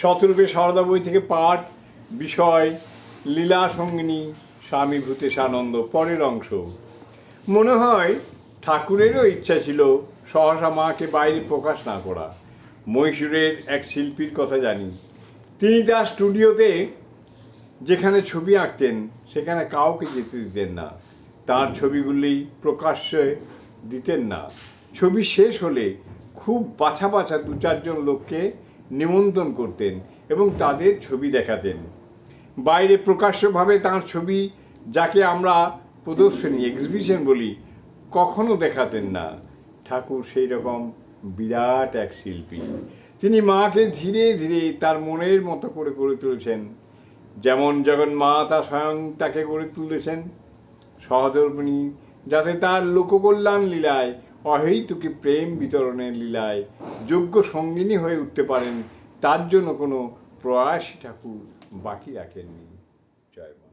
শতরূপে সারদা বই থেকে পাঠ, বিষয়, লীলা সঙ্গিনী, স্বামী ভূতেশানন্দ পরের অংশ। মনে হয় ঠাকুরেরও ইচ্ছা ছিল সহসা মাকে বাইরে প্রকাশ না করা। মহীশূরের এক শিল্পীর কথা জানি। তিনি তার স্টুডিওতে যেখানে ছবি আঁকতেন, সেখানে কাউকে যেতে দিতেন না। তার ছবিগুলি প্রকাশ্যে দিতেন না। ছবি শেষ হলে খুব বাছা বাছা দু চারজন লোককে নিমন্ত্রণ করতেন এবং তাদের ছবি দেখাতেন। বাইরে প্রকাশ্যভাবে তার ছবি, যাকে আমরা প্রদর্শনী এক্সিবিশন বলি, কখনো দেখাতেন না। ঠাকুর সেই রকম বিরাট এক শিল্পী। তিনি মাকে ধীরে ধীরে তার মনের মতো করে গড়ে তুলেছেন। যেমন যখন মা তা স্বয়ং তাকে গড়ে তুলেছেন। সহধর্মিণী যাতে তার লোককল্যাণ লীলায় অহৈতুকী প্রেম বিতরণের লীলায় যোগ্য সঙ্গিনী হয়ে উঠতে পারেন, তার জন্য কোনো প্রয়াসী ঠাকুর বাকি রাখেননি। জয় মা।